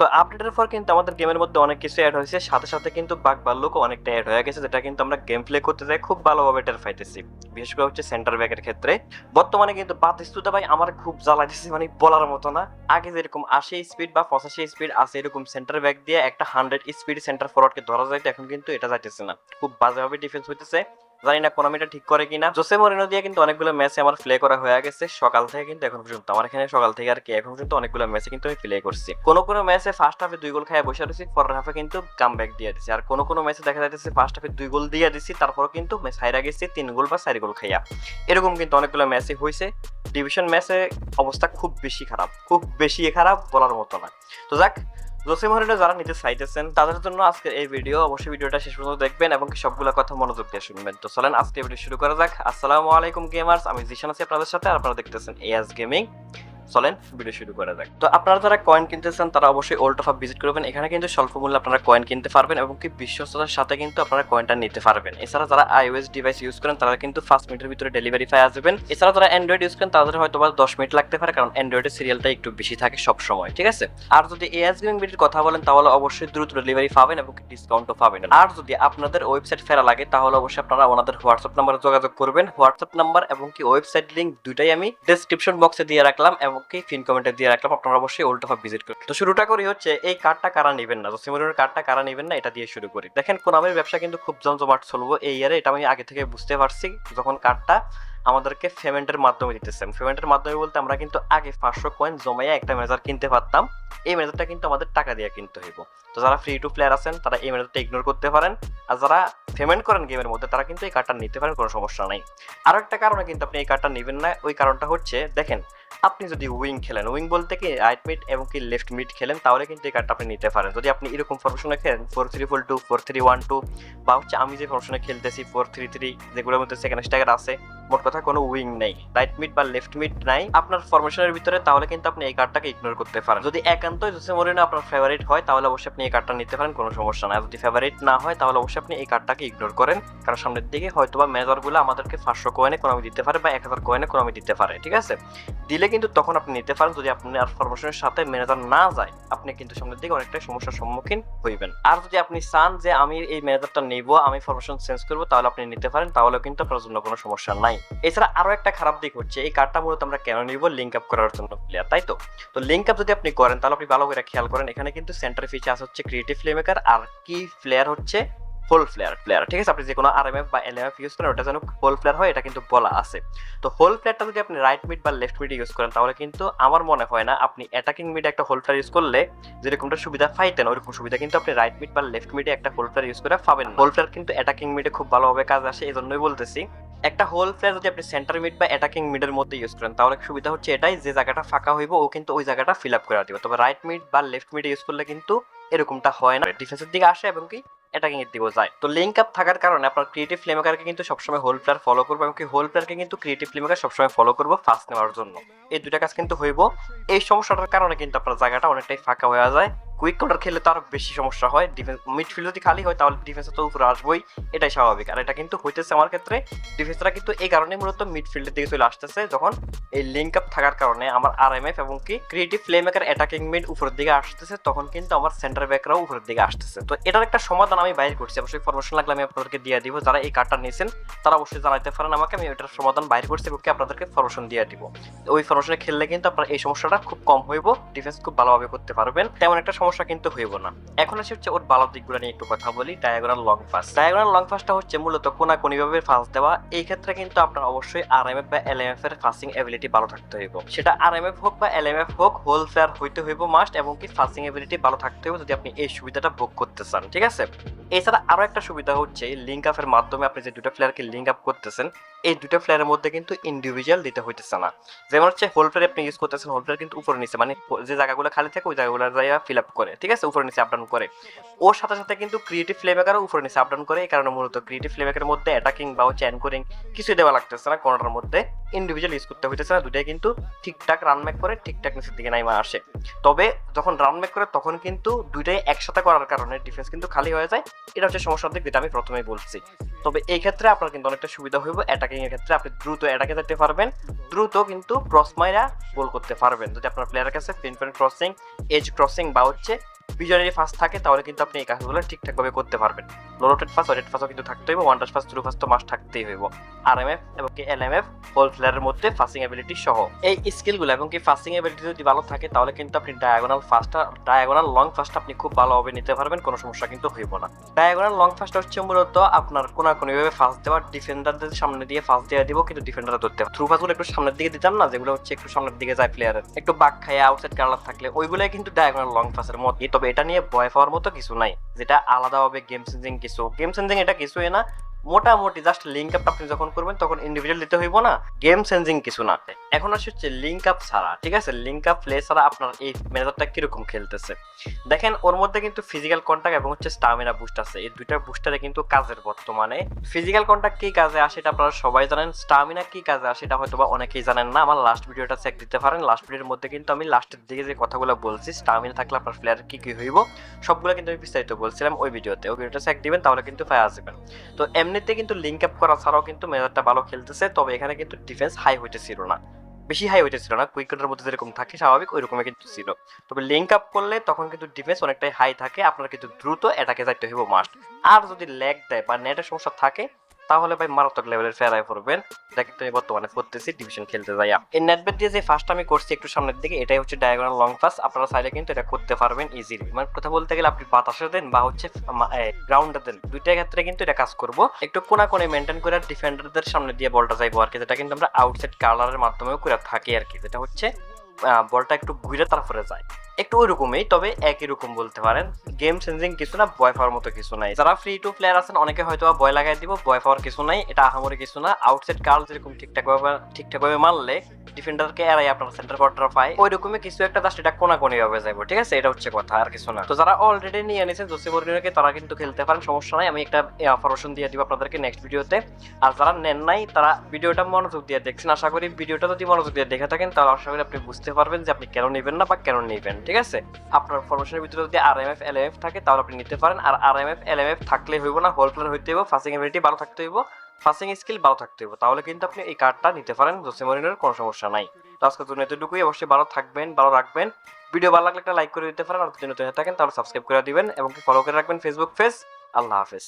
তো আপডেটের পর কিন্তু আমাদের গেমের মধ্যে অনেক কিছু অ্যাড হয়েছে। সাথে সাথে কিন্তু বাগ বাল্লুকও অনেকটা অ্যাড হয়ে গেছে, যেটা কিন্তু আমরা গেম প্লে করতে যাই খুব ভালোভাবে টের পাইতেছি। বিশেষ করে হচ্ছে সেন্টার ব্যাকের ক্ষেত্রে। বর্তমানে কিন্তু বাতিস্তুতা ভাই আমার খুব জ্বালাইতেছে মানে বলার মতো না। আগে যেরকম আশি স্পিড বা পঁচাশি স্পিড আছে এরকম সেন্টার ব্যাক দিয়ে একটা হান্ড্রেড স্পিড সেন্টার ফরওয়ার্ডকে ধরা যাইতো, এখন কিন্তু এটা যাইতেছে না। খুব বাজেভাবে ডিফেন্স হইতেছে। জানি না কোনামিটা ঠিক করে কিনা। জোসে মরিনো দিয়ে কিন্তু অনেকগুলো ম্যাচে আমার প্লে করা হয়ে গেছে। সকাল থেকে কিন্তু এখন পর্যন্ত। আমার এখানে সকাল থেকে আর কি এখন পর্যন্ত অনেকগুলো ম্যাচে কিন্তু আমি প্লে করছি। কোনো কোনো ম্যাচে ফার্স্ট হাফে দুই গোল খাইয়া বসে রয়েছি, পরের হাফে কিন্তু কাম ব্যাক দিয়ে দিছি। আর কোনো কোনো ম্যাচে দেখা যাচ্ছে ফার্স্ট হাফে দুই গোল দিয়ে দিছি তারপর কিন্তু ম্যাচ হাইরা গেছি তিন গোল বা চার গোল খাইয়া। এরকম কিন্তু অনেকগুলো ম্যাচে হয়েছে ডিভিশন ম্যাচে অবস্থা খুব বেশি খারাপ। খুব বেশি খারাপ বলার মতো না। তো যাক জোসে মরিনো যারা নিজে চাইতেছেন তাদের জন্য আজকের এই ভিডিও অবশ্যই ভিডিওটা শেষ পর্যন্ত দেখবেন এবং সবগুলো কথা মনোযোগ দিয়ে শুনবেন। তো চলেন, আজকে ভিডিও শুরু করা যাক। আসসালামু আলাইকুম গেমার্স আমি জিশান আছি আপনাদের সাথে আপনারা দেখতেছেন এএস গেমিং চলেন ভিডিও শুরু করা যাক। তো আপনারা যারা কয়েন কিনতে চান, তারা অবশ্যই ওল্ড অফ ভিজিট করবেন। এখানে কিন্তু স্বল্প মূল্যে আপনারা কয়েন কিনতে পারবেন এবং কি বিশ্বস্ততার সাথে কিন্তু আপনারা কয়েনটা নিতে পারবেন। এছাড়া যারা আইওএস ডিভাইস ইউজ করেন, তারা কিন্তু ফার্স্ট মিনিটের ভিতরে ডেলিভারি পাই আসবেন। এছাড়া যারা অ্যান্ড্রয়েড ইউজ করেন, তাদের হয়তো বা দশ মিনিট লাগতে পারে, কারণ অ্যান্ড্রয়েডের সিরিয়ালটা একটু বেশি থাকে সব সময় ঠিক আছে? আর যদি এএস গেমিং বিটির কথা বলেন, তাহলে অবশ্যই দ্রুত ডেলিভারি পাবেন এবং ডিসকাউন্টও পাবেন। আর যদি আপনাদের ওয়েবসাইট ফেরা লাগে, তাহলে অবশ্যই আপনারা ওনাদের হোয়াটসঅ্যাপ নাম্বারে যোগাযোগ করবেন। হোয়াটসঅ্যাপ নাম্বার এবং কি ওয়েবসাইট লিঙ্ক দুটাই আমি ডেসক্রিপশন বক্সে দিয়ে রাখলাম এবং কি পিন কমেন্টে দিয়ে রাখলাম, আপনারা অবশ্যই ওল্ড অফ ভিজিট করুন। তো শুরুটা করি হচ্ছে, এই কার্ডটা কারা নেবেন না? তো জসিমুরের কার্ডটা কারা নেবেন না, এটা দিয়ে শুরু করি। দেখেন, কোনামের ব্যবসা কিন্তু খুব জমজমাট চলবো এই ইয়ারে এটা আমি আগে থেকে বুঝতে পারছি যখন কার্ডটা আমাদেরকে পেমেন্টের মাধ্যমে দিতেছে। পেমেন্টের মাধ্যমে বলতে আমরা কিন্তু আগে পাঁচশো কয়েন জমাইয়া একটা মেজার কিনতে পারতাম। এই মেজারটা কিন্তু আমাদের টাকা দিয়ে কিনতে হইব। তো যারা ফ্রি টু প্লেয়ার আছেন, তারা এই মেজারটা ইগনোর করতে পারেন। আর যারা পেমেন্ট করেন গেমের মধ্যে, তারা কিন্তু এই কার্ডটা নিতে পারেন, কোনো সমস্যা নাই। আরও একটা কারণে কিন্তু আপনি এই কার্ডটা নেবেন না, ওই কারণটা হচ্ছে, দেখেন আপনি যদি উইং খেলেন উইং বলতে কি রাইট মিড এবং কি লেফট মিড খেলেন, তাহলে কিন্তু এই কার্ডটা আপনি নিতে পারেন। যদি আপনি এরকম ফরমেশনে খেলেন four three four two four three one two বা হচ্ছে আমি যে ফরমেশনে খেলতেছি ফোর থ্রি থ্রি যেগুলোর মধ্যে সেকেন্ড স্ট্যাগার আছে, মোট কথা কোনো উইং নেই। রাইট মিড বা লেফট মিড নাই, আপনার ফরমেশনের ভিতরে, তাহলে কিন্তু আপনি এই কার্ডটাকে ইগনোর করতে পারেন। যদি একান্তই জোসে মরিনো আপনার ফেভারিট হয়, তাহলে অবশ্যই আপনি এই কার্ডটা নিতে পারেন, কোনো সমস্যা নাই। যদি ফেভারিট না হয়, তাহলে অবশ্যই আপনি এই কার্ডটাকে ইগনোর করেন। কারণ সামনের দিকে হয়তো বা মেজরগুলো আমাদেরকে পাঁচশো কয়েনে কোনো দিতে পারে বা এক হাজার কয়েনে কোনো দিতে পারে, ঠিক আছে? দিলে কিন্তু তখন আপনি নিতে পারেন যদি আপনি আর ফরমেশনের সাথে ম্যানেজার না যায়, আপনি কিন্তু সামনের দিকে অনেকটাই সমস্যার সম্মুখীন হইবেন। আর যদি আপনি চান যে আমি এই ম্যানেজারটা নিব, আমি ফরমেশন চেঞ্জ করব, তাহলে আপনি নিতে পারেন তাহলে কিন্তু আপনার জন্য কোনো সমস্যা নাই। এছাড়া আরও একটা খারাপ দিক হচ্ছে, এই কার্ডটা মূলত আমরা কেন নিব? লিঙ্ক আপ করার জন্য প্লেয়ার তাই তো? তো লিঙ্ক আপ যদি আপনি করেন, তাহলে আপনি ভালো করে খেয়াল করেন, এখানে কিন্তু সেন্টার ফিচার হচ্ছে ক্রিয়েটিভ ফ্লেমেকার আর কি প্লেয়ার হচ্ছে হোল ফ্লেয়ার প্লেয়ার ঠিক আছে? আপনি যে কোনো আর এম এফ বা এল এম এফ ইউজ করেন, ওটা যেন হোল ফ্লেয়ার হয়, এটা কিন্তু বলা আছে। তো হোল ফ্লেয়ারটা যদি আপনি রাইট মিড বা লেফট মিড ইউজ করেন, তাহলে কিন্তু আমার মনে হয় না আপনি অ্যাটাকিং মিডে একটা হোল ফ্লেয়ার ইউজ করলে যেরকমটা সুবিধা পাইতেন ওইরকম সুবিধা কিন্তু আপনি রাইট মিড বা লেফট মিডে একটা হোল ফ্লেয়ার ইউজ করে পাবেন হোল ফ্লেয়ার কিন্তু অ্যাটাকিং মিডে খুব ভালোভাবে কাজ আসে এই জন্যই বলতেছি। একটা হোল ফ্লেয়ার যদি আপনি সেন্টার মিড বা অ্যাটাকিং মিডের মধ্যে ইউজ করেন, তাহলে সুবিধা হচ্ছে এটাই, যে জায়গাটা ফাঁকা হইব, ও কিন্তু ওই জায়গাটা ফিল আপ করে দিবে। তবে রাইট মিড বা লেফট মিডে ইউজ করলে কিন্তু এরকমটা হয় না। ডিফেন্সের দিকে আসে এবং কি অ্যাটাকিং কিন্তু দিব যায়। তো লিঙ্ক আপ থাকার কারণে আপনার ক্রিয়েটিভ ফ্লেমেকারকে কিন্তু সবসময় হোল প্লেয়ার ফলো করব এবং হোল প্লেয়ারকে কিন্তু ক্রিয়েটিভ ফ্লেমেকার সবসময় ফলো করব ফার্স্ট নেওয়ার জন্য। এই দুটা কাজ কিন্তু হইব। এই সমস্যাটার কারণে কিন্তু আপনার জায়গাটা অনেকটাই ফাঁকা হয়ে যায়। কুইক কাউন্টার খেললে তো আরও বেশি সমস্যা হয়। ডিফেন্স মিডফিল্ড যদি খালি হয়, তাহলে ডিফেন্সে তো উপরে আসবোই। এটাই স্বাভাবিক। আর এটা কিন্তু হইতেছে আমার ক্ষেত্রে ডিফেন্সরা কিন্তু এই কারণে মূলত মিডফিল্ডের দিকে চলে আসতেছে, যখন এই লিঙ্ক আপ থাকার কারণে আমার আর এম এফ এবং কি ক্রিয়েটিভ প্লেমেকার অ্যাটাকিং মিড উপরের দিকে আসতেছে, তখন কিন্তু আমার সেন্টার ব্যাকরাও উপরের দিকে আসতেছে। তো এটার একটা সমাধান আমি বাইর করছি। অবশ্যই ফরমেশন লাগলে আমি আপনাদেরকে দিয়ে দিব। যারা এই কার্ডটা নিয়েছেন, তারা অবশ্যই জানাইতে পারেন আমাকে। আমি এটার সমাধান বাইর করছি এবং আপনাদেরকে ফরমেশন দিয়ে দিব। ওই ফরমেশনে খেললে কিন্তু আপনার এই সমস্যাটা খুব কম হইব। ডিফেন্স খুব ভালোভাবে করতে পারবেন। তেমন একটা কিন্তু হইব না। এখন আসে হচ্ছে ওর ভালো দিকগুলো নিয়ে একটু কথা বলি diagonal long pass diagonal long পাসটা হচ্ছে মূলত কোনা কোনিভাবে ফাঁস দেওয়া। এই ক্ষেত্রে কিন্তু আপনার অবশ্যই আর এম এফ বা এল এম এফ এর ফাসিং এবিলিটি ভালো থাকতে হইব। সেটা আর এম এফ হোক বা L M F hole flair fair হইতে হইব মাস্ট এবং কি ফাসিং এবিলিটি ভালো থাকতে হইব যদি আপনি এই সুবিধাটা ভোগ করতে চান, ঠিক আছে? এছাড়া আরও একটা সুবিধা হচ্ছে লিঙ্ক আপের মাধ্যমে আপনি যে দুটো প্লেয়ারকে লিঙ্ক আপ করতেছেন এই দুটো প্লেয়ারের মধ্যে কিন্তু ইন্ডিভিজুয়াল দিতে হইতেছে না। যেমন হচ্ছে হোল প্লেয়ার আপনি ইউজ করতেছেন হোল প্লেয়ার কিন্তু উপরে নিচে মানে যে জায়গাগুলো খালি থাকে, ওই জায়গাগুলো জায়গা ফিল আপ করে, ঠিক আছে? উপরে নিচে আপডাউন করে। ওর সাথে সাথে কিন্তু ক্রিয়েটিভ ফ্লেমেকারও উপরে নিচে আপডাউন করে, এই কারণে মূলত ক্রিয়েটিভ ফ্লেমেকারের মধ্যে অ্যাটাকিং বা হচ্ছে অ্যানকোরিং কিছুই দেওয়া লাগতেছে না কোনোটার মধ্যে ইন্ডিভিজুয়াল ইউজ করতে হইতেছে না দুটাই কিন্তু ঠিকঠাক রান ম্যাক করে, ঠিকঠাক নিচের দিকে নাইমা আসে। তবে যখন রান ম্যাক করে, তখন কিন্তু দুইটাই একসাথে করার কারণে ডিফেন্স কিন্তু খালি হয়ে যায়। এটা হচ্ছে সমস্যার দিক যেটা আমি প্রথমেই বলছি। তবে এই ক্ষেত্রে আপনার কিন্তু অনেকটা সুবিধা হইব অ্যাটাকিং এর ক্ষেত্রে। আপনি দ্রুত অ্যাটাকে যেতে পারবেন। দ্রুত কিন্তু ক্রস মাইরা গোল করতে পারবেন। যদি আপনার প্লেয়ারের কাছে pinpoint crossing edge crossing বা হচ্ছে ভিজনারি ফাস্ট থাকে, তাহলে কিন্তু আপনি এই কাজগুলো ঠিকঠাকভাবে করতে পারবেন। লো রোটেট ফাস্ট ওরেট ফাস্টও কিন্তু থাকতে হইব one touch fast through fast তো মাস্ট থাকতেই হইব। আর এম এফ এবং কি এল এম এফ হোল ফ্লেয়ারের মধ্যে ফাস্টিং অ্যাবিলিটি সহ। এই স্কিলগুলো এবং কি ফাস্টিং অ্যাবিলিটি যদি ভালো থাকে, তাহলে কিন্তু আপনি ডায়াগোনাল ফাস্টটা ডায়াগোনাল লং ফাস্ট আপনি খুব ভালোভাবে নিতে পারবেন, কোনো সমস্যা কিন্তু হইব না। ডায়াগোনাল লং ফাস্ট হচ্ছে মূলত আপনার কোনাকুনি ভাবে ফাস্ট দেওয়া ডিফেন্ডারদের সামনে দিয়ে ফাস্ট দিয়ে দিব, কিন্তু ডিফেন্ডার ধরতে থ্রু ফাস্টগুলো একটু সামনের দিকে দিতাম না, যেগুলো হচ্ছে একটু সামনের দিকে যায় প্লেয়ারের একটু বাক খায় আউটসাইড কালার থাকলে, ওইগুলোই কিন্তু ডায়াগোনাল লং ফাস্টের মধ্যে। তবে এটা নিয়ে ভয় পাওয়ার মতো কিছু নাই। যেটা আলাদাভাবে গেম চেঞ্জিং কিছু। গেম চেঞ্জিং এটা কিছুই না। মোটামুটি জাস্ট লিঙ্ক আপ আপনি যখন করবেন, তখন ইন্ডিভিজুয়াল দিতে হইব না গেম চেঞ্জিং কিছু না। এখন আসছে হচ্ছে লিঙ্ক আপ ছাড়া, ঠিক আছে? লিঙ্ক আপ প্লে ছাড়া আপনার এই ম্যানেজারটা কীরকম খেলতেছে? দেখেন, ওর মধ্যে কিন্তু ফিজিক্যাল কন্ট্যাক্ট এবং হচ্ছে স্টামিনা বুস্ট আছে। এই দুইটা বুস্টারে কিন্তু কাজের বর্তমানে। ফিজিক্যাল কন্ট্যাক্ট কি কাজে আসে এটা আপনারা সবাই জানেন। স্টামিনা কি কাজে আসে এটা হয়তো বা অনেকেই জানেন না। আমার লাস্ট ভিডিওটা চেক দিতে পারেন। লাস্ট ভিডিওর মধ্যে কিন্তু আমি লাস্টের দিকে যে কথাগুলো বলছি স্টামিনা থাকলে আপনার প্লেয়ার কি কি হইব, সবগুলো কিন্তু আমি বিস্তারিত বলছিলাম ওই ভিডিওতে ওই ভিডিওটা চেক দিবেন, তাহলে কিন্তু ফায়ার আসবেন তো এমনিতে কিন্তু লিঙ্ক আপ করা ছাড়াও কিন্তু মেজারটা ভালো খেলতেছে, তবে এখানে কিন্তু ডিফেন্স হাই হইতেছিল না। বেশি হাই হইতেছিল না কুইকেটের মধ্যে যেরকম থাকে, স্বাভাবিক ওই রকমই কিন্তু ছিল। তবে লিঙ্ক আপ করলে তখন কিন্তু ডিফেন্স অনেকটাই হাই থাকে, আপনার কিন্তু দ্রুত এটাকে যাইতে হইব মাস্ট আর যদি ল্যাগ দেয় বা নেটের সমস্যা থাকে তাহলে ভাই মারাত্মক লেভেলের ফেরায় পড়বেন। এটা কিন্তু আমি বর্তমানে করতেছি ডিভিশন খেলতে যাই। এই নেটবেট দিয়ে যে ফার্স্ট আমি করছি একটু সামনের দিকে, এটাই হচ্ছে ডায়াগোনাল লং পাস আপনারা চাইলে কিন্তু এটা করতে পারবেন ইজিলি মানে কথা বলতে গেলে আপনি বাতাসে দেন বা হচ্ছে গ্রাউন্ডে দেন। দুইটা ক্ষেত্রে কিন্তু এটা কাজ করব। একটু কোনা কোনে মেনটেন করে ডিফেন্ডারদের সামনে দিয়ে বলটা যাইবো আর কি, যেটা কিন্তু আমরা আউটসাইড কালারের মাধ্যমেও করে থাকি আর কি, যেটা হচ্ছে বলটা একটু ঘুরে তারপরে যায়। একটু ওই রকমই তবে একই রকম বলতে পারেন। গেম চেঞ্জিং কিছু না, ভয় পাওয়ার মতো কিছু নাই। যারা ফ্রি টু প্লেয়ার আছেন, অনেকে হয়তো বা ভয় লাগাই দিব, ভয় পাওয়ার কিছু নাই, এটা আহামরি কিছু না। আউটসাইড কার্ল যেরকম ঠিকঠাক ভাবে ঠিকঠাক ভাবে মারলে ডিফেন্ডারকে এরাই আপনার সেন্টার কোয়ার্টার পায়। ওই রকমই কিছু একটা জাস্ট এটা কোনা কোনি ভাবে যাব ঠিক আছে? এটা হচ্ছে কথা, আর কিছু না। তো যারা অলরেডি নিয়ে নিয়েছেন জোসে মরিনোকে তারা কিন্তু খেলতে পারেন, সমস্যা নাই। আমি একটা ইনফরমেশন দিয়ে দিব আপনাদেরকে নেক্সট ভিডিওতে আর যারা নেন নাই, তারা ভিডিওটা মনোযোগ দিয়ে দেখছেন। আশা করি ভিডিওটা যদি মনোযোগ দিয়ে দেখে থাকেন, তাহলে আশা করি আপনি বুঝতে পারবেন যে আপনি কেন নেবেন না বা কেন নেবেন ঠিক আছে? আপনার ফরমেশনের ভিতরে যদি R M F L M F থাকে, তাহলে আপনি নিতে পারেন। আর R M F L M F থাকলে হইব না হোল প্লেয়ার হইতে হইব ফাসিং এবিলিটি ভালো থাকতে হইব ফাসিং স্কিল ভালো থাকতে হইব। তাহলে কিন্তু আপনি এই কার্ডটা নিতে পারেন জোসে মরিনোর কোনো সমস্যা নাই। তো আজকের জন্য এতটুকুই, অবশ্যই ভালো থাকবেন, ভালো রাখবেন। ভিডিও ভালো লাগলে একটা লাইক করে দিতে পারেন, আর যদি নতুন হয়ে থাকেন, তাহলে সাবস্ক্রাইব করে দিবেন, এবং ফলো করে রাখবেন ফেসবুক পেজ আল্লাহ হাফেজ।